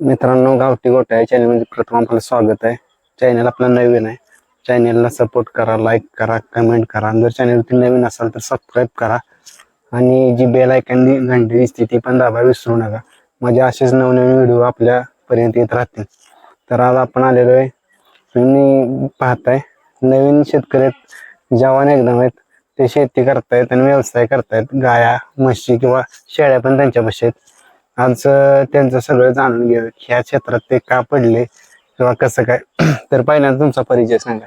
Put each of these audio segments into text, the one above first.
मित्रांनो गावठी गोट्या या चॅनलमध्ये प्रथम आपलं स्वागत आहे. चॅनल आपला नवीन आहे. चॅनलला सपोर्ट करा लाईक करा कमेंट करा. जर चॅनलवरती नवीन असाल तर सबस्क्राईब करा. आणि जी बेल आयकॉन घंटी दिसते ती पण दाबा विसरू नका. म्हणजे असेच नवनवीन व्हिडिओ आपल्यापर्यंत येत राहतील. तर आज आपण आलेलो आहे. तुम्ही पाहताय नवीन शेतकरी जवान एकदम आहेत. ते शेती करतायत आणि व्यवसाय करतायत. गाया म्हशी किंवा शेळ्या पण त्यांच्यापाशी आहेत. आज अं, त्यांचं सगळं जाणून घेऊ ह्या क्षेत्रात ते का पडले किंवा कसं काय? तर पहिल्यांदा तुमचा परिचय सांगा.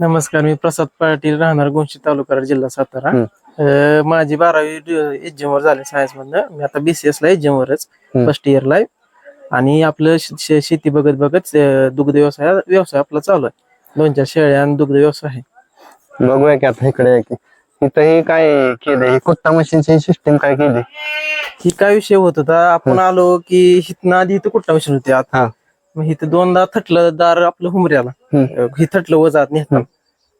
नमस्कार मी प्रसाद पाटील राहणार गोंशी तालुका जिल्हा सातारा. अं, माझी बारावी एचएम वर झाली सायन्स मधनं मी आता बीसीएस ला एचएम वरच हम्म. फर्स्ट इयर ला आहे. आणि आपलं शे- शे- शेती बघत बघत अं, दुग्ध व्यवसाय व्यवसाय आपला चालू आहे. दोन चार शेळ्या आणि दुग्ध व्यवसाय आहे. बघूया की आता इकडे आहे की इथं हे काय केलंय? ही कुट्टा मशीनची सिस्टीम काय केली? ही काय विषय होत होता? आपण आलो की हिथनं आधी इथं कुठला मशीन होती? आत हा. मग इथं दोनदा थटलं दार आपलं हुमऱ्याला. हम्म. ही थटलं वजात नेहता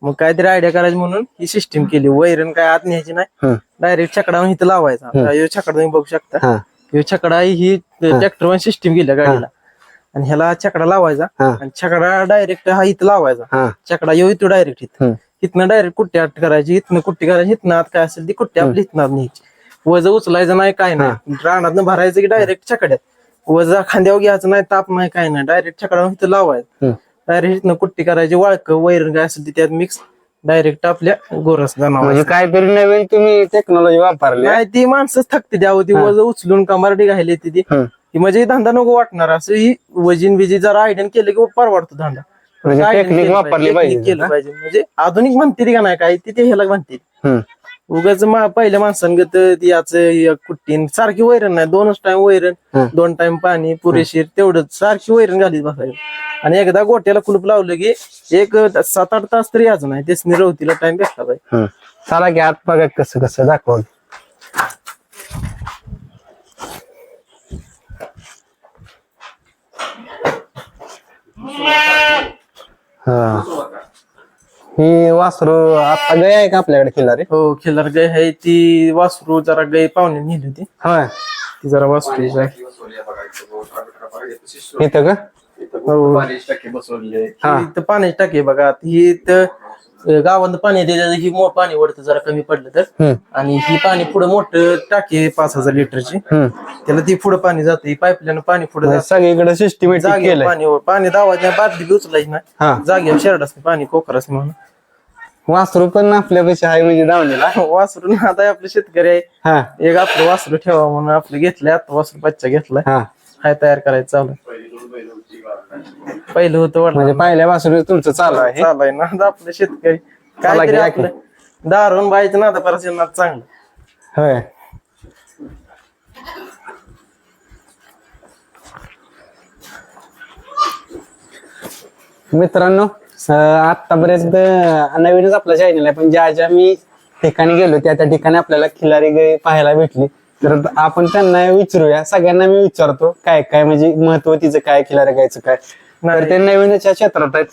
मग काहीतरी आयडिया करायची म्हणून ही सिस्टीम केली. वैरण काय आत न्यायची नाही. हम्म. डायरेक्ट छकडावून इथं लावायचा. आता ह्यो छकडा तुम्ही बघू शकता. हा. ह्यो छकडा ही ट्रॅक्टर वन सिस्टीम गेल्या गाडीला. आणि ह्याला छकडा लावायचा. हा. आणि छकडा डायरेक्ट हा इथं लावायचा. हा. छकडा येऊ इथं डायरेक्ट इथं. हम्म. इथनं डायरेक्ट कुट्टी आट करायची. इथनं कुट्टी करायची. इथनं आत काय असेल ती कुट्टी आपली इथनं आत न्यायची. वज उचलायचं नाही काय नाही. रानात भरायचं की डायरेक्ट छकड्यात. वजा खांद्यावर घ्यायचं नाही ताप नाही काय नाही. डायरेक्ट छकडा इथं लावायचं. डायरेक्ट इथनं कुट्टी करायची वाळक वैरण काय असेल त्यात मिक्स डायरेक्ट आपल्या गोरस जनावर. म्हणजे काहीतरी नवीन तुम्ही टेक्नॉलॉजी वापरली. नाही ती माणसंच थकते द्यावं ती वज उचलून कमारडी घायली ती. म्हणजे हे धंदा नको वाटणार असं ही वजीन बिजी जरा आयडियन केलं की परवडतो धंदा. म्हणजे टेक्निक वापरली पाहिजे केलं पाहिजे. म्हणजे आधुनिक म्हणते का नाही काय ती ह्याला म्हणते. उगाच मा- पहिल्या माणसांगत याच कुट्टीन सारखी वैरण नाही दोनच टाइम वैरण. दोन टाइम पाणी पुरेशीर तेवढंच. सारखी वैरण घालीत बसायचं आणि एकदा गोट्याला कुलूप लावलं की एक सात आठ तास तरी यायचं नाही. तेच रवतीला टाइम भेटला पाहिजे. चला की आत बघा कसं कसं दाखवा हा. ही वासरू आता गय आहे का आपल्याकडे खिल्लारी? हो खिल्लार गाय आहे. ती वासरू जरा गाय पाहुणे नेली होती. होय ती जरा वासरू आहे इथं का? हो. हा. ही इथं पाण्याची टाकी आहे बघा. ही इथं गावात पाणी दिलं ही मो पाणी वरतं जरा कमी पडलं तर. हम्म. आणि ही पाणी पुढे मोठं टाकी आहे पाच हजार लिटरची. हम्म. त्याला ती पुढे पाणी जातं ही पाईपलाईन पाणी पुढे म्हणजे सगळीकडे सिस्टमॅटिक जागे केलंय. पाणी पाणी नाही बादली बी उचलायची हा. नाही जागेवर शेरडाच पाणी कोकराच म्हणून. वासरू पण आपल्यापेक्षा आहे म्हणजे दावणीला. वासरून आता आपले शेतकरी आहे. हा. एक आपलं वासरू ठेवा म्हणून आपलं घेतलंय आता वासरू बच्चा घेतलाय. हा. हाय तयार करायचं चालू. पहिलं होतं वाटलं म्हणजे पहिल्या वासरू तुमचं चालू आहे. चालू आहे ना. आता आपलं शेतकरी. चला काय की, दारून बायचं ना आता परत नाद चांगलं. होय. मित्रांनो अं, आतापर्यंत नवीनच आपला चॅनल आहे पण ज्या ज्या मी ठिकाणी गेलो त्या त्या ठिकाणी आपल्याला खिलारी गाय पाहायला भेटली. तर आपण त्यांना विचारूया. सगळ्यांना मी विचारतो काय काय म्हणजे महत्त्व तिचं काय खिलारी गायचं काय? तर ते नवीनच या क्षेत्रात आहेत.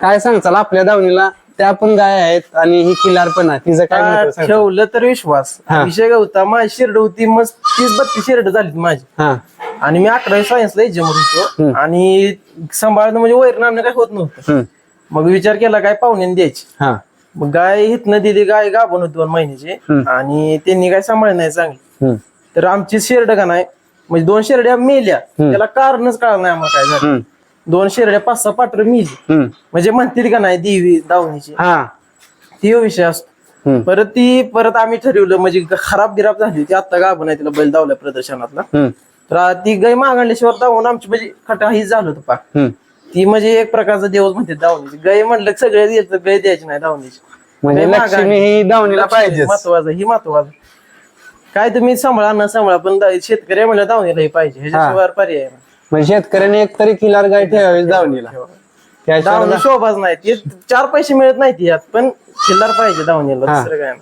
काय सांगचाल आपल्या दावणीला त्या पण गाय आहेत आणि ही खिलार पण आहे. तिचं काय महत्त्व सांगचाल? ठेवलं तर विश्वास. हा. विषय होता माझी शिरड होती मग तीस बत्तीस शिरड झाली माझी. हा. आणि मी अकरावी सायन्सला एजमर होतो. हम्म. आणि सांभाळणं म्हणजे वैरण आणणं काय होत नव्हतं. हम्म. मग विचार केला काय पाहुण्याने द्यायची. हा. मग गाय हिथनं दिली गाय गाभण होती दोन महिन्याची. हम्म. आणि त्यांनी काय सांभाळ नाही चांगली तर आमची शेरड का नाही? म्हणजे दोन शेरड्या मेल्या. त्याला कारणच कळलं नाही आम्हाला काय झालं. दोन शेरड्या पाच सहा पाटर मिली. म्हणजे म्हणतील का नाही देवी दावणीची? हा. ती विषय असतो. परत ती परत आम्ही ठरवलं म्हणजे खराब गिराब झाली ती आता गाभण आहे तिला बैल दावल्या प्रदर्शनातला. तर ती गाय मागांडल्याशिवाय दावून आमची म्हणजे खटा ही झालं होतं हम्म. ती म्हणजे एक प्रकारचा देवच म्हणते दावणीची. गाय म्हणलं सगळे तर गाय द्यायची नाही दावणीची. म्हणजे लक्ष्मी. ही दावणीला पाहिजे महत्वाचं ही महत्वाचं. काय तुम्ही सांभाळा न सांभाळा पण दा- शेतकरी म्हणलं दावणीला ही पाहिजे. ह्याच्याशिवाय पर्याय नाही. म्हणजे शेतकऱ्याने एक तरी किलार गाय ठेवावी दावणीला. त्याशिवाय दावणी शोभाच नाही. ते चार पैसे मिळत नाही ती यात पण चिल्लर पाहिजे दावणीला हा. दुसरं काय नाही.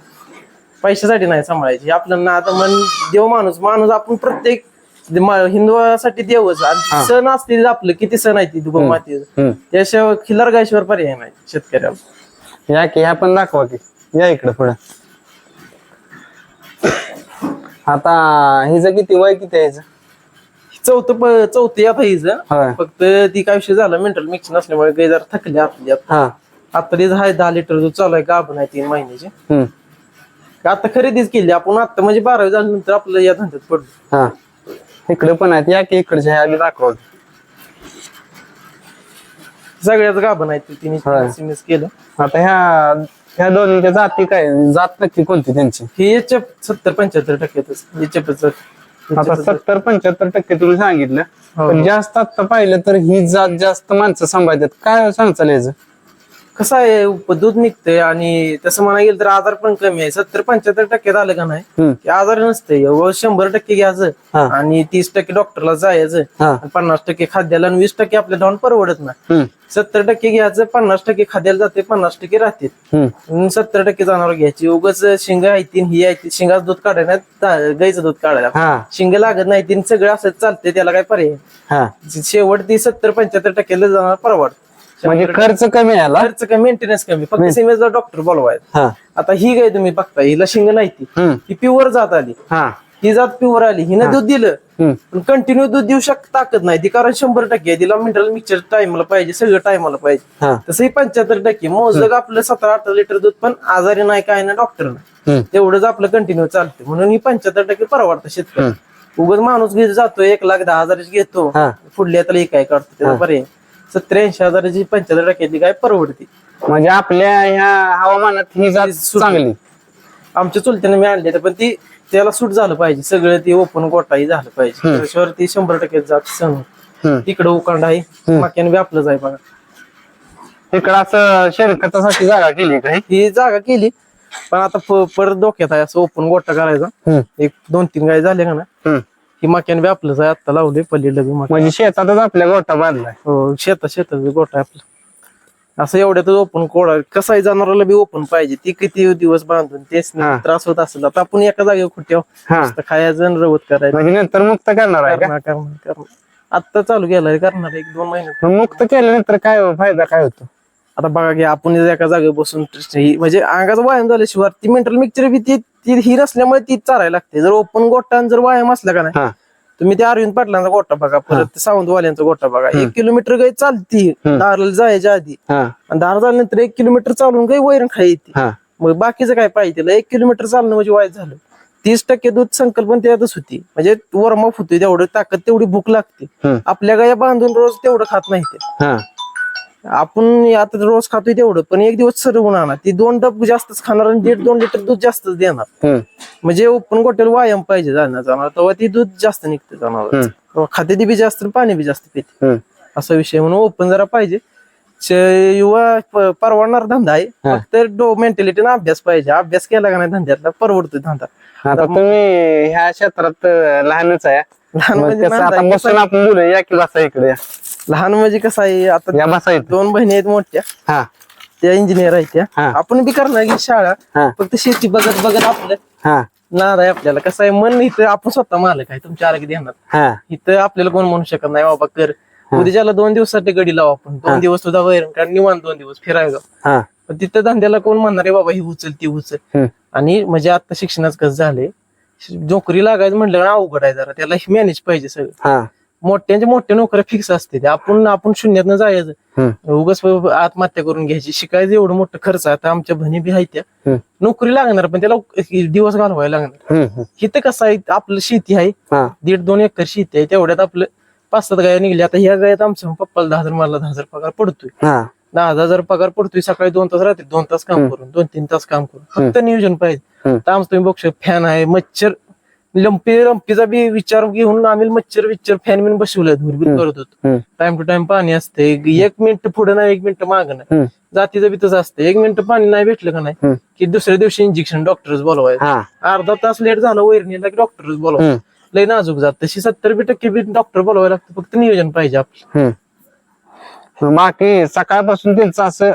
पैशासाठी नाही सांभाळायची. आपल्याला आता मन देव माणूस माणूस आपण प्रत्येक म- हिंदूसाठी देवच. आणि सण असतील आपलं किती सण आहे ती माती हम्म. त्याशिवाय खिल्लार गायशिवाय पर्याय नाही शेतकऱ्याला. या की ह्या पण दाखवा की. या इकडे पुढे. आता हिचं किती वय किती आहे हिचं? चौथं प- चौथं हिचं. होय. फक्त ती काय विषय झाला मेंटल मिक्स नसल्यामुळे गाय जरा थकली आपली आता. हा. आता तिचं आहे दहा लिटर दूध चालू आहे गाभण आहे तीन महिन्याची. हम्म. आता खरेदीच केली आपण आता म्हणजे बारावी झाल्यानंतर आपलं या धंद्यात पडलो. हा. इकडे पण आहेत या की इकडच्या ह्या आधी दाखव. सगळ्याच गाभण आहे तिने होय. मिस केलं. आता ह्या ह्या दोन्हीच्या जाती काय? जात नक्की कोणती त्यांची? ही एचएफ सत्तर पंच्याहत्तर टक्क्यातच एचएफच आता सत्तर पंच्याहत्तर टक्के तुम्ही सांगितलं. हो. पण जास्त आता पाहिलं तर ही जात जास्त माणसं सांभाळतात. काय सांगचाल याचं? कसं आहे दूध निघतंय आणि तसं म्हणा गेलं तर आजार पण कमी आहे. सत्तर पंच्याहत्तर टक्क्यात आलं का नाही. की आजार नसते. एवढं शंभर टक्के घ्यायचं. आणि तीस टक्के डॉक्टरला जायचं पन्नास टक्के खाद्याला आणि वीस टक्के आपल्या जाऊन परवडत नाही. सत्तर टक्के घ्यायचं पन्नास टक्के खाद्याला जाते पन्नास टक्के राहते. हम्म. सत्तर टक्के जनावर घ्यायची. उगाच शिंग आहे तीन ही आहे ती शिंगाचं दूध काढायला गाईचं दूध काढायला. शिंग लागत नाही तीन सगळं असं चालते त्याला काय पर्याय? शेवट ती सत्तर पंच्याहत्तर टक्क्याला जाणार परवडत. म्हणजे खर्च कमी आला खर्च कमी मेंटेनन्स कमी. फक्त सिमेजला डॉक्टर बोलवायचा. हा. आता ही गाय तुम्ही बघता हिला शिंग नाही ती. ही प्युअर जात आली. हा. जात प्युअर आली. हिनं दूध दिलं. पण कंटिन्यू दूध देऊ शक ताकद नाही. ती कारण शंभर टक्के. तिला मिनरल मिक्सर टाइमला पाहिजे सगळं टाइमला पाहिजे. हा. तसंही पंच्याहत्तर टक्के. मोजलं आपलं सतरा अठरा लिटर दूध पण आजारी नाही काय ना डॉक्टर नाही. तेवढंच आपलं कंटिन्यू चालतं म्हणून ही पंच्याहत्तर टक्के परवडतं शेतकरी. उगाच माणूस घेत जातो एक लाख दहा हजाराची घेतो. पुढल्या त्याला एक काय काढतो त्याला पर्याय सत्तर ऐंशी हजाराची पंच्याहत्तर टक्क्याची काय परवडते. म्हणजे आपल्या ह्या हवामानात ही जात चांगली. आमच्या चुलत्याने मी आणले पण ती त्याला सूट झालं पाहिजे. सगळं ते ओपन गोटाही झालं पाहिजे. त्याच्यावर ती शंभर टक्के जात हम्म. तिकडं उकांड आहे. माक्याने बी आपलंच आहे बघा. इकडं असं शेणखतासाठी जागा केली काय ही? जागा केली. पण आता प- परत डोक्यात आहे असं ओपन गोटा करायचा. एक दोन तीन गाय झाले का ना ही माक्याने बी आपलंच आहे. आता लावले पल्लीला बी म्हणजे शेतातच आपल्या गोठा बांधलाय. हो शेतात शेतात बी गोटा आहे आपला. असं एवढ्यातच ओपन कोडा कसं आहे जनावराला बी ओपन पाहिजे. ती किती दिवस बांधून तेच नाही. हा. त्रास होत असेल आता आपण एका जागेवर खुट्यावर हा. नुसतं खायचं आणि रवत करायचं. म्हणजे नंतर मुक्त करणार आहे का? करणार करणार करणार. आता चालू केलाय करणार एक दोन महिने. मग मुक्त केल्यानंतर काय हो- फायदा काय होतो? आता बघा की आपण जर एका जागेवर बसून म्हणजे अंगाचा व्यायाम झाल्याशिवाय ती मेंटल मिक्सचर बी ती ती ही नसल्यामुळे ती चारायला लागते. जर ओपन गोटा आणि जर व्यायाम असला का नाही तुम्ही त्या अरविंद पाटलांचा गोटा बघा परत सावंतवाल्यांचा गोटा बघा. एक किलोमीटर गाय चालती दाराला जायच्या आधी. आणि दार झाल्यानंतर एक किलोमीटर चालून गाय वैरण खाई येते. हा. मग बाकीचं काय पाहिजे तिला? एक किलोमीटर चालणं म्हणजे वाईट झालं. तीस टक्के दूध संकल्पन त्यातच होती. म्हणजे वरमाप होती तेवढं ताकद तेवढी भूक लागते. आपल्या गाया बांधून रोज तेवढं खात नाही ते. आपण आता रोज खातोय तेवढं पण एक दिवस सरवून आणा. ती दोन डब जास्तच खाणार आणि दीड दोन लिटर दूध जास्तच देणार. म्हणजे ओपन गोट्याला व्यायाम पाहिजे जाणार जाणार. तेव्हा ती दूध जास्त निघते जाणार. खाते ती बी जास्त पाणी बी जास्त पिते. असा विषय म्हणून ओपन जरा पाहिजे. युवा परवडणार धंदा आहे. फक्त डो मेंटॅलिटीने अभ्यास पाहिजे. अभ्यास केला का नाही धंद्यातला परवडतोय धंदा. आता तुम्ही ह्या क्षेत्रात लहानच आहे. लहान म्हणजे आपण या की बसा इकडे. लहान म्हणजे कसं आहे आता या बसा इथे. दोन बहिणी आहेत मोठ्या. हा. त्या इंजिनियर आहेत त्या. हा. आपण बी करणार की शाळा. फक्त शेती बघत बघत आपलं हा. नाद आहे आपल्याला. कसं आहे मन इथं आपण स्वतः मालक आहे तुमच्या आरोग्य ध्यानात. हा. इथं आपल्याला कोण म्हणू शकत नाही बाबा कर. उद्याच्याला दोन दिवसासाठी गडी लावू आपण. दोन दिवस तुझा वैरण कारण निवांत दोन दिवस फिरायला. हा. पण तिथं धंद्याला कोण म्हणणार आहे बाबा ही उचल ती उचल. हम्म. आणि म्हणजे आता शिक्षणाचं कसं झालंय नोकरी लागायचं म्हटलं ना अवघड आहे जरा. त्याला मॅनेज पाहिजे सगळं. हा. मोठ्यांच्या मोठ्या नोकऱ्या फिक्स असते. ते आपण आपण शून्यातनं जायचं. उगाच आत्महत्या करून घ्यायची. शिकायचं एवढं मोठं खर्च. आहे. आता आमच्या बहिणी बी आहेत त्या. नोकरी लागणार पण त्याला दिवस घालवायला लागणार. इथं कसं आहे आपलं शेती आहे. दीड दोन एकर शेती आहे. तेवढ्यात आपलं पाच सात गाया निघल्या. आता ह्या गायात आमच्या पप्पाला दहा हजार मला दहा हजार पगार पडतोय. दहा हजार पगार पडतोय सकाळी दोन तास राहते दोन तास काम करून दोन तीन तास काम करून. फक्त नियोजन पाहिजे. तर आमचं तुम्ही बघू फॅन आहे मच्छर लंपी लंपीचा बी विचार घेऊन आम्ही मच्छर विच्चर फॅन बिन बसवलं धुरबीर करत होतो. टाइम टू टाइम पाणी असते एक मिनिट पुढे नाही एक मिनिट मागं नाही. जातीचं बी तसं असतं एक मिनिट पाणी नाही भेटलं का नाही. की दुसऱ्या दिवशी इंजेक्शन डॉक्टरच बोलवायचं. हा. अर्धा तास लेट झाला वैरणीला की डॉक्टरच बोलवायचं. लय नाजूक जात. तशी सत्तर बी टक्के बी डॉक्टर बोलवायला लागतं. फक्त नियोजन पाहिजे आपलं. बाकी सकाळपासून त्यांचं असं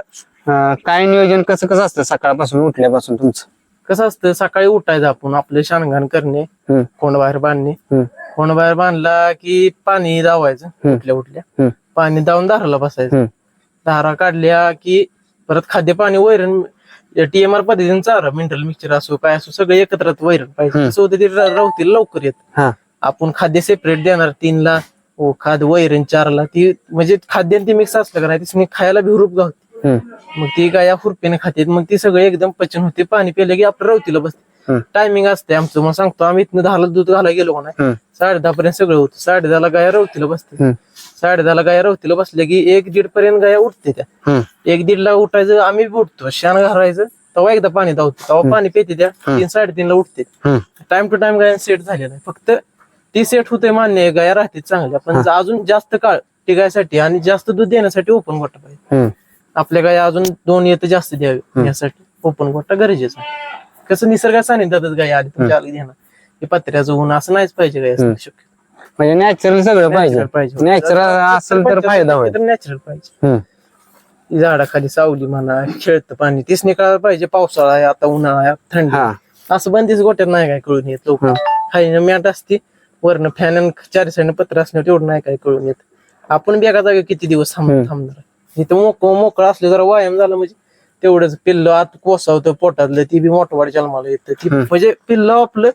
काय नियोजन कसं कसं असतं सकाळपासून उठल्यापासून तुमचं? कसं असतं सकाळी उठायचं आपण आपले शानघान करणे हम्म. कोंड बाहेर बांधणे. हम्म. कोंड बाहेर बांधला की पाणी दावायचं हम्म. उठल्या उठल्या. पाणी दावून दाराला बसायचं. हम्म. दारा काढल्या की परत खाद्य पाणी वैरण टीएमआर पद्धतीने चारा मिनरल मिक्सचर असो काय असो सगळं एकत्र वैरण पाहिजे. हम्म. होतं ते र- रावतील लवकर येत. हा. आपण खाद्य सेपरेट देणार तीनला ओ खाद वैरण चारला ती म्हणजे खाद्य आणि ती मिक्स असलं का नाही ती खायला भिरूप गावते मग ती गाया खुरपीने खाते मग ती सगळं एकदम पचन होते पाणी पिलं की आपलं रवतीला बसते. टायमिंग असते आमचं मग सांगतो आम्ही इथनं दहाला दूध घालायला गेलो नाही? साडे दहा पर्यंत सगळं होतं. साडे दहाला गाया रवतीला बसते. साडे दहाला गाया रवतीला बसल्या की एक दीड पर्यंत गाया उठते त्या. एक दीडला उठायचं आम्ही उठतो. शान घालायचं तेव्हा एकदा पाणी धावतो. तेव्हा पाणी पिते त्या तीन साडेतीनला उठते. हम्म टाइम टू टाइम गाया सेट झाले नाही फक्त ती सेट होते मान्य गाया राहते चांगल्या पण अजून जास्त काळ टिकायसाठी आणि जास्त दूध देण्यासाठी ओपन गोटा पाहिजे. हम्म आपल्या गाया अजून दोन येतं जास्त द्यावे. यासाठी ओपन गोटा गरजेचं कसं निसर्गात सानिध्यातच गाय आली तुमच्या आली घेणार हे पत्र्याचं ऊन असं नाहीच पाहिजे गाय शक्य. म्हणजे नॅचरल सगळं पाहिजे. पाहिजे. नॅचरल असेल तर फायदा होईल. नॅचरल पाहिजे. झाडाखाली सावली म्हणा खेळतं पाणी तीच निकाळ पाहिजे पावसाळा आहे आता उन्हाळा आहे थंडी असं बंदीच गोट्यात नाही काय कळून येत लोक खाली मॅट असते वरनं फॅन चार साईडनं पत्र असण्यावर तेवढं नाही काय कळून येत. आपण बी एका जागी किती दिवस थांब थांबणार? इथं मोक मोकळं असलं जरा व्यायाम झाला म्हणजे तेवढंच पिल्ल आत कोसावतं पोटातलं ती बी मोठवाड जन्माला येतं. ती म्हणजे पिल्ल आपलं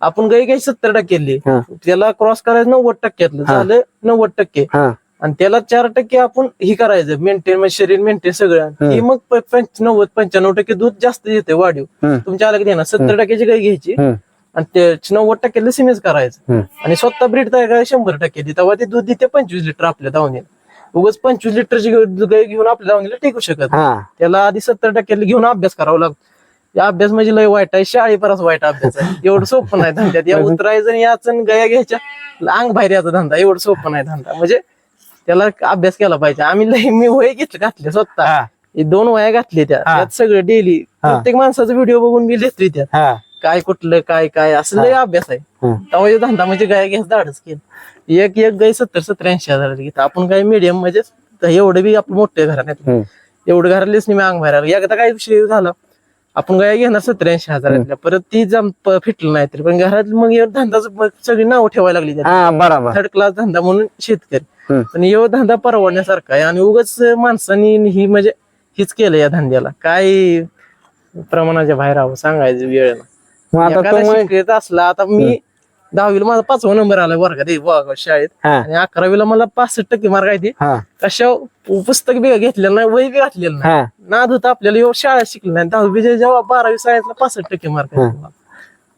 आपण गाई काही सत्तर टक्के. त्याला क्रॉस करायचं नव्वद टक्क्यातलं झालं नव्वद टक्के. हा. आणि त्याला चार टक्के आपण ही करायचं मेंटेन म्हणजे शरीर मेंटेन सगळं. ही मग नव्वद पंच्याण्णव टक्के दूध जास्त येते वाढीव. तुमच्या अलग देणार सत्तर टक्क्याची गाय घ्यायची. आणि ते नव्वद टक्क्याला सिमेज करायचं. आणि स्वतः ब्रीड तयार करायला शंभर टक्के तेव्हा ते दूध देते पंचवीस लिटर आपल्या दावणीला उगाच पंचवीस लिटरची गाय घेऊन आपल्या दावणीला टिकू शकत. हा. त्याला आधी सत्तर टक्क्याला घेऊन अभ्यास करावा लागतो. या अभ्यास म्हणजे लय वाईट आहे शाळी परस वाईट अभ्यास आहे. एवढं सोपं नाही धंद्यात या उतरायचं याच गया घ्यायच्या अंग बाहेर याचा धंदा. एवढं सोपं नाही धंदा. म्हणजे त्याला अभ्यास केला पाहिजे. आम्ही लय मी वय घेतलं घातले स्वतः. दोन वया घातले त्या. त्यात सगळं डेली प्रत्येक माणसाचा व्हिडिओ बघून मी लिहितोय त्यात. काय कुठलं काय काय असं लय अभ्यास आहे. त्यामुळे धंदा म्हणजे गाय घ्यायचं धाडच केलं. एक एक गाय सत्तर सत्तर ऐंशी हजार घेत आपण काय मिडियम म्हणजे एवढं बी आपलं मोठ्या घराण्यात हम्म एवढं घरातलेच नाही मी अंग बाहेर एकदा काय विषय झाला आपण गाय घेणार सत्तर ऐंशी हजारातल्या. परत ती जम फिटलं नाही तरी. पण घरात मग धंदाच सगळी नाव ठेवायला लागली बरोबर. थर्ड क्लास धंदा म्हणून शेतकरी. पण यो धंदा परवडण्यासारखा आहे. आणि उगाच माणसांनी ही म्हणजे हीच केलं या धंद्याला. काय प्रमाणाच्या बाहेर आहो सांगायचं वेळ नाही. मग आता एखादा शिकत असला आता मी दहावीला माझा पाचवा नंबर आला वर्गात हे बघा शाळेत. हा. आणि अकरावीला मला पासष्ट टक्के मार्क आहे ते. हा. कशा पुस्तक बी घेतलेलं नाही वय बी घातलेलं नाही. हा. नाद होता आपल्याला एवढं शाळा शिकली नाही. दहावी जेव्हा बारावी सायन्सला पासष्ट टक्के मार्क.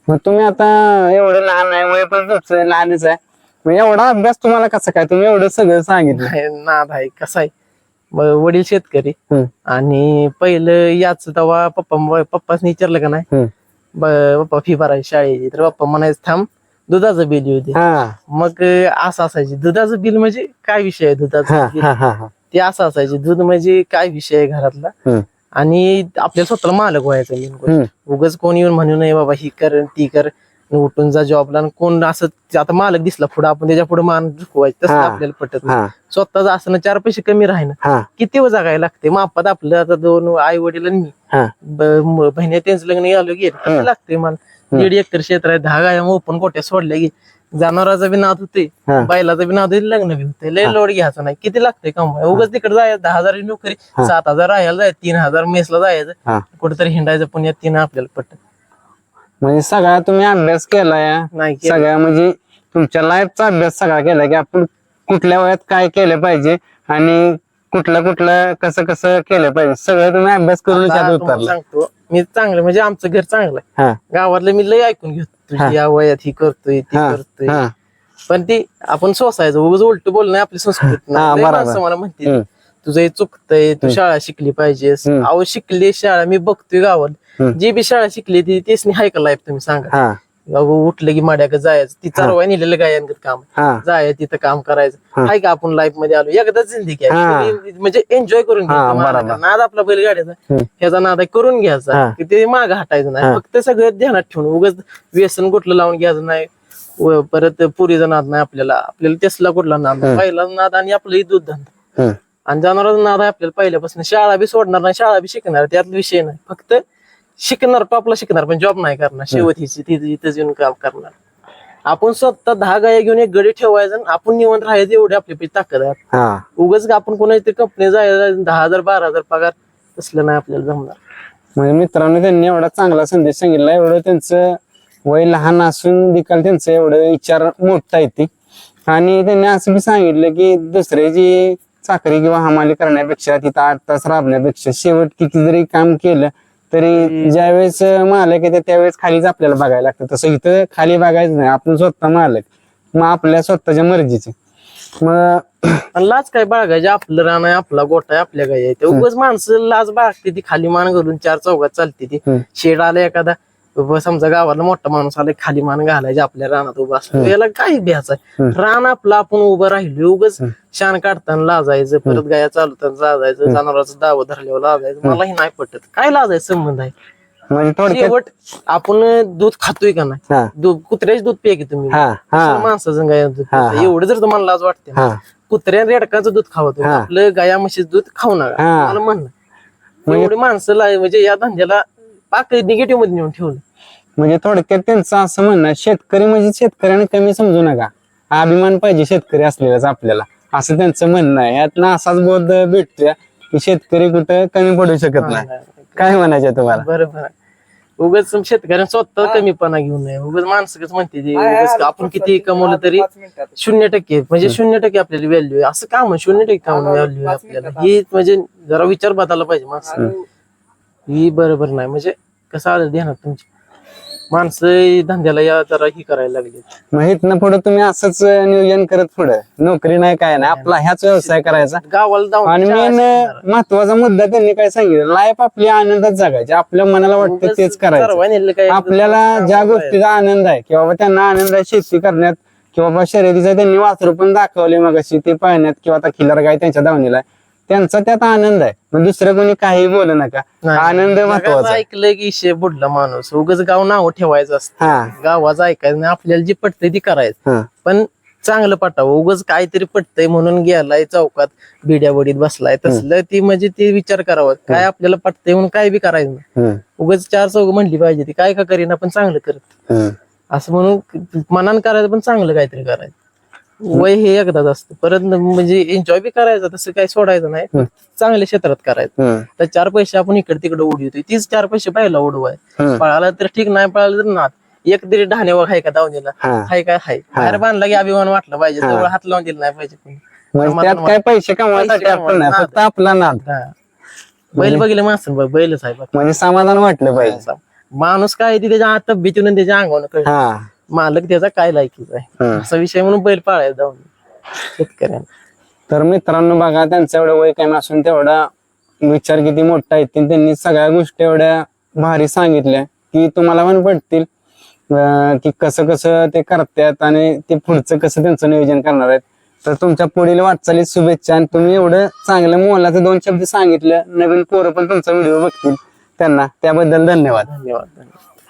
मग तुम्ही आता एवढं लहान आहे वय पण तुमचं लहानच आहे. मग एवढा अभ्यास तुम्हाला कसं काय? तुम्ही एवढं सगळं सांगितलं. नाही, नाद आहे कसा आहे? ब- वडील शेतकरी. हम्म, आणि पहिलं याच तेव्हा पप्पा पप्पाच विचारलं का नाही? हम्म. ब- पप्पा फी भरायची शाळेची. तर पप्पा म्हणायचं थांब दुधाचं बिल येऊ दे. हा. मग असं असायचे. दुधाचं बिल म्हणजे काय विषय आहे दुधाचं हा बिल हा हा हा. ते असं असायचे. दूध म्हणजे काय विषय आहे घरातला? हम्म, आणि आपल्याला स्वतःला मालक व्हायचं मेन गोष्ट. हम्म, उगाच कोण येऊन म्हणू नये बाबा ही कर ती कर. उठून जा जॉबला आणि कोण असं आता मालक दिसला पुढे आपण त्याच्या पुढे मान झुकवायचं तसं हा. आपल्याला पटत नाही. हा. स्वतःच असणं चार पैसे कमी राहीन हा. किती व जगायला लागते? मापात आपलं आता दोन आई वडील आणि मी. हा. ब- म- बहिणी त्यांचं लग्न आलो गेलं किती लागते मला? दीड एकर क्षेत्र आहे दहा गाया ओपन कोट्या सोडल्या की जनावराचा बी नाद होते हा. बैलाचा बी नाद होते लग्न बी होते लय लोड घ्यायचं नाही. किती लागते कमवाय उगाच तिकडे जायचं दहा हजार नोकरी सात हजार राहायला जायचं तीन हजार मेसला जायचं. हा. कुठेतरी हिंडायचं पुण्यात तीन आपल्याला पटत म्हणजे सगळा तुम्ही अभ्यास केलाय नाही केलं. सगळ्या म्हणजे तुमच्या लाईफचा अभ्यास सगळा केलाय की आपण कुठल्या वयात काय केलं पाहिजे आणि कुठलं कुठलं कसं कसं केलं पाहिजे सगळं तुम्ही अभ्यास करून आता त्यात तुम्हाला उतरला सांगतो मी चांगलं म्हणजे आमचं घर चांगलं आहे हा गावातलं मी लय ऐकून घेतो हा. तुझी या वयात ही करतोय ती हा करतोय हा पण ते आपण सोसायचं उगाच उलट बोलणं आपली संस्कृती हा, बरोबर. मला म्हणते हम्म. तुझं हे चुकतंय तू शाळा शिकली पाहिजेस हम्म. अहो शिकली शाळा मी बघतोय गावात. जी बी शाळा शिकली ती तेच नाही हाय का लाईफ तुम्ही सांगा? हा. अगो उठलं की माड्याक जायचं. ती चरवाय नेलेलं गायांगत काम. हा. जायचं तिथं काम करायचं. हाय का आपण लाईफमध्ये आलो? एकदाच जिंदगी आहे. हा. म्हणजे एन्जॉय करून घ्यायचं. नाद आपला बैलगाड्याचा हम्म. ह्याचा नाद आहे करून घ्यायचा. हा. की ते माग हटायचं नाही. फक्त सगळं ध्यानात ठेवून उगाच व्यसन कुठलं लावून घ्यायचं नाही. व परत पुरीचा नाद नाही आपल्याला. आपल्याला तेसला कुठला नाद नाही. पहिला नाद आणि आपलं दूध धंदा. हम्म. आणि जनावरांचा नाद आहे आपल्याला पहिल्यापासून. शाळा बी सोडणार नाही शाळा बी शिकणार त्यात विषय नाही. फक्त शिकणार टॉपला शिकणार पण जॉब नाही करणार. शेवट हिची तिथे इथंच येऊन काम करणार. आपण स्वतः दहा गाया घेऊन एक गडी ठेवायचं आणि आपण निवंत राहायचं एवढी आपली पैकी ताकद आहे. हा. उगाच आपण कोणाची कंपनी जायला दहा हजार बारा हजार पगार तसलं नाही आपल्याला जमणार. म्हणजे मित्रांनो त्यांनी एवढा चांगला संदेश सांगितला. एवढं त्यांचं वय लहान असून देखील त्यांचं एवढं विचार मोठा येते आणि त्यांनी असं बी सांगितलं की दुसरे जी चाकरी किंवा हमाली करण्यापेक्षा तिथं आठ तास राबण्यापेक्षा शेवट किती जरी काम केलं तरी ज्यावेळेस मालक येते त्यावेळेस खालीच आपल्याला बघायला लागतं. तसं इथं खाली बघायचं नाही. आपण स्वतः मालक मग आपल्या स्वतःच्या मर्जीचे. मग आणि लाज काय बाळगायची? आपलं रान आहे आपला गोठा आहे आपल्या आहे. ते उगाच माणसं लाज बाळगते ती. खाली मान घालून चार चौघात चालते ती. हम्म. शेड आला एखादा. समजा गावाला मोठा माणूस आला खाली मान घालायचे आपल्या रानात उभा असतो. याला काय आहे? रान आपलं आपण उभं राहिलो उगाच शान काढताना लाजायचं परत गाया चालवताना लाजायचं जनावराचं दावं धरल्यावर लाजायचं. मलाही नाही पटत. काय लाजायचं संबंध आहे? म्हणजे थोडक्यात शेवट आपण दूध खातोय का नाही? दूध कुत्र्याच दूध पिया की तुम्ही? हा हा. माणसाचं गाया दूध हा, पिता. एवढं जर तुम्हाला लाज वाटते ना, हा. कुत्र्या रेडकाचं दूध खावं तुम्ही. हा. आपलं गाया म्हशीचं दूध खाऊ नका. हा. मला म्हणणं. एवढी माणसं ला- म्हणजे या धंद्याला पाक निगेटिव्हमध्ये नेऊन ठेवलं. म्हणजे थोडक्यात त्यांचं असं म्हणणं आहे, शेतकरी म्हणजे शेतकऱ्याने कमी समजू नका. अभिमान पाहिजे शेतकरी असलेलाच आपल्याला. असं त्यांचं म्हणणं आहे. यातनं असाच बोध भेटतोय की शेतकरी कुठं कमी पडू शकत नाही. काय म्हणायचं तुम्हाला? बरोबर उगाच शेतकऱ्यांना स्वतः कमीपणा घेऊन नये. उगाच माणसं म्हणते ते, उगाच आपण किती कमवलं तरी शून्य टक्के. म्हणजे शून्य टक्के आपल्याला व्हॅल्यू आहे. असं काम शून्य टक्के काम व्हॅल्यू आहे आपल्याला. ही म्हणजे जरा विचार बदलला पाहिजे माणसं ही बरोबर नाही. म्हणजे कसं आलं ध्यानात तुमची? माणसं धंद्याला या जरा ही करायला लागली. मग इथनं पुढे तुम्ही असंच नियोजन करत पुढे. नोकरी नाही काय नाही. आपला ह्याच व्यवसाय करायचा. गावाला जाऊन आणि मेन. महत्त्वाचा मुद्दा त्यांनी काय सांगितलं? लाईफ आपली आनंदात जगायची. आपल्या मनाला वाटतं तेच करायचं. काय आपल्याला ज्या गोष्टीचा आनंद आहे की बाबा त्यांना आनंद आहे शेती करण्यात किंवा बाबा शर्यतीचा त्यांनी वासरू पण दाखवले मग ते पाहण्यात किंवा आता खिलार गाय त्यांच्या दावणीला आहे. त्यांचा त्यात आनंद आहे. मग दुसरं कोणी काही बोलू नका. नाही. आनंद महत्त्वाचा आहे. ऐकलं की शे बुडला माणूस. उगाच गाव नाव ठेवायचं असतं. हा. गावाचं ऐकायचं नाही. आपल्याला जे पटतंय ते करायचं. हा. पण चांगलं पटावं उगाच काहीतरी पटतंय म्हणून गेलाय चौकात बिड्यावडीत बसलाय. तसलं ती म्हणजे ते विचार करावं. काय आपल्याला पटतंय म्हणून काय बी करायचं नाही. हम्म, उगाच चार चौक म्हणली पाहिजे. ती काय का करीना पण चांगलं करत. हम्म. असं म्हणून मनान करायचं पण चांगलं काहीतरी करायचं. वय हे एकदाच असतं. परत न- म्हणजे एन्जॉय बी करायचं तसं काही सोडायचं नाही. चांगल्या क्षेत्रात करायचं. तर चार पैसे आपण इकडे तिकडे उडवतोय तीच चार पैसे पाहिला उडवाय. पळाला तर ठीक नाही पळाला तर ना एक तरी ढाण्यावर हाय का दावणीला? हा. हाय काय हाय? बाहेर बांधला की अभिमान वाटला पाहिजे. जवळ हात लावून दिला नाही पाहिजे कोणी. म्हणजे त्यात काय पैसे कमवायसाठी पैसे आपण नाही. कमवायला फक्त आपला नाद. हा. बैल बघितलं माणसं बघ बैलच आहे बघ. म्हणजे समाधान वाटलं पाहिजे. माणूस काय ती त्याच्या तब्येतीनं त्याच्या अंगावर कळलं. हा. मालक त्याचा काय लायकीचा आहे. असा विषय म्हणून बैल पाळायला जाऊन शेतकऱ्यांना. तर मित्रांनो बघा त्यांचं एवढं वय कमी असून तेवढा विचार किती मोठा आहे. ते त्यांनी सगळ्या गोष्टी एवढ्या भारी सांगितल्या की तुम्हाला पण पडतील अं, की कसं कसं ते करतात आणि ते पुढचं कसं त्यांचं नियोजन करणार आहेत. तर तुमच्या पुढील वाटचालीत शुभेच्छा. आणि तुम्ही एवढं चांगलं मोलाचं दोन शब्द सांगितलं नवीन पोरं पण तुमचा व्हिडिओ बघतील त्यांना. त्याबद्दल धन्यवाद. धन्यवाद धन्यवाद.